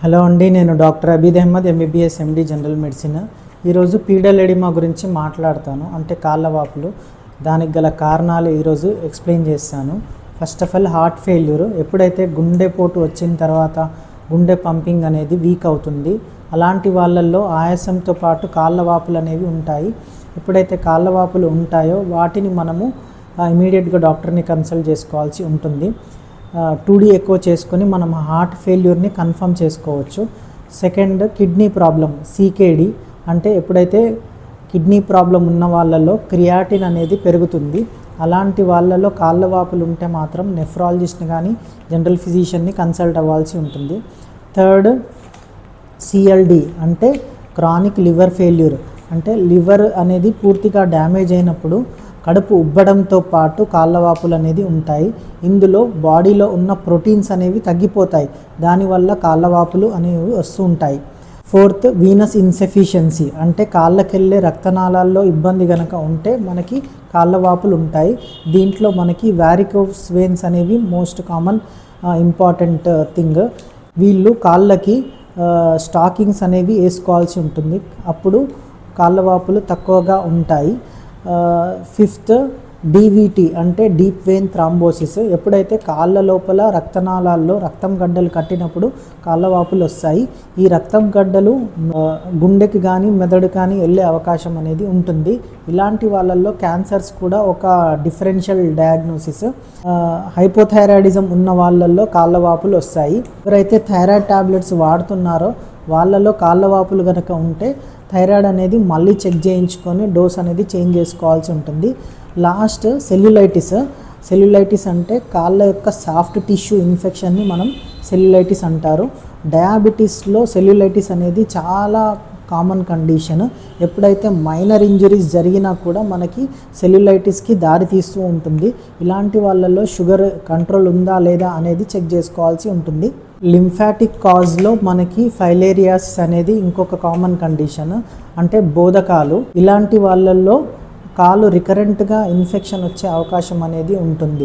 Hello అండి నేను doctor Abid Ahmed MBBS MD general medicine ఈరోజు పీడల్ ఎడిమా గురించి మాట్లాడతాను అంటే కాళ్ళ వాపులు. దానికి గల కారణాలు ఈరోజు ఎక్స్ప్లెయిన్ చేస్తాను. First of all heart failure. ఎప్పుడైతే గుండెపోటు వచ్చిన తర్వాత గుండె పంపింగ్ అనేది వీక్ అవుతుంది అలాంటి వాళ్ళల్లో ఆయాసంతో పాటు కాళ్ళ వాపులు అనేవి ఉంటాయి. ఎప్పుడైతే కాళ్ళ వాపులు ఉంటాయో వాటిని మనము ఇమీడియట్గా డాక్టర్ని కన్సల్ట్ చేసుకోవాల్సి ఉంటుంది. టూ డీ ఎక్కువ చేసుకొని మనం హార్ట్ ఫెయిల్యూర్ని కన్ఫర్మ్ చేసుకోవచ్చు. సెకండ్ కిడ్నీ ప్రాబ్లం సీకేడి అంటే ఎప్పుడైతే కిడ్నీ ప్రాబ్లం ఉన్న వాళ్ళలో క్రియాటిన్ అనేది పెరుగుతుంది అలాంటి వాళ్ళలో కాళ్ళ వాపులు ఉంటే మాత్రం నెఫ్రాలజిస్ట్ని కానీ జనరల్ ఫిజిషియన్ని కన్సల్ట్ అవ్వాల్సి ఉంటుంది. థర్డ్ సిఎల్డి అంటే క్రానిక్ లివర్ ఫెయిల్యూర్ అంటే లివర్ అనేది పూర్తిగా డ్యామేజ్ అయినప్పుడు కడుపు ఉబ్బడంతో పాటు కాళ్ళవాపులు అనేది ఉంటాయి. ఇందులో బాడీలో ఉన్న ప్రోటీన్స్ అనేవి తగ్గిపోతాయి. దానివల్ల కాళ్ళవాపులు అనేవి వస్తూ ఉంటాయి. ఫోర్త్ వీనస్ ఇన్సెఫిషియన్సీ అంటే కాళ్ళకెళ్ళే రక్తనాళాల్లో ఇబ్బంది కనుక ఉంటే మనకి కాళ్ళవాపులు ఉంటాయి. దీంట్లో మనకి వ్యారికోస్ వెయిన్స్ అనేవి మోస్ట్ కామన్ ఇంపార్టెంట్ థింగ్ వీళ్ళు కాళ్ళకి స్టాకింగ్స్ అనేవి వేసుకోవాల్సి ఉంటుంది. అప్పుడు కాళ్ళవాపులు తక్కువగా ఉంటాయి. ఫిఫ్త్ డీవీటీ అంటే డీప్ వెయిన్ థ్రాంబోసిస్. ఎప్పుడైతే కాళ్ళ లోపల రక్తనాళాల్లో రక్తం గడ్డలు కట్టినప్పుడు కాళ్ళవాపులు వస్తాయి ఈ రక్తం గడ్డలు గుండెకి కానీ మెదడు కానీ వెళ్ళే అవకాశం అనేది ఉంటుంది. ఇలాంటి వాళ్ళల్లో క్యాన్సర్స్ కూడా ఒక డిఫరెన్షియల్ డయాగ్నోసిస్. హైపోథైరాయిడిజం ఉన్న వాళ్ళల్లో కాళ్ళవాపులు వస్తాయి. ఎవరైతే థైరాయిడ్ టాబ్లెట్స్ వాడుతున్నారో వాళ్ళలో కాళ్ళ వాపులు కనుక ఉంటే థైరాయిడ్ అనేది మళ్ళీ చెక్ చేయించుకొని డోస్ అనేది చేంజ్ చేసుకోవాల్సి ఉంటుంది. Last cellulitis. సెల్యులైటిస్ అంటే కాళ్ళ యొక్క సాఫ్ట్ టిష్యూ ఇన్ఫెక్షన్ని మనం సెల్యులైటిస్ అంటారు. డయాబెటీస్లో సెల్యులైటిస్ అనేది చాలా కామన్ కండిషన్. ఎప్పుడైతే మైనర్ ఇంజరీస్ జరిగినా కూడా మనకి సెల్యులైటిస్కి దారి తీస్తూ ఉంటుంది. ఇలాంటి వాళ్ళల్లో షుగర్ కంట్రోల్ ఉందా లేదా అనేది చెక్ చేసుకోవాల్సి ఉంటుంది. లింఫాటిక్ కాజ్లో మనకి ఫైలేరియాస్ అనేది ఇంకొక కామన్ కండిషన్ అంటే బోధకాలు. ఇలాంటి వాళ్ళల్లో కాలు రికరెంట్గా ఇన్ఫెక్షన్ వచ్చే అవకాశం అనేది ఉంటుంది.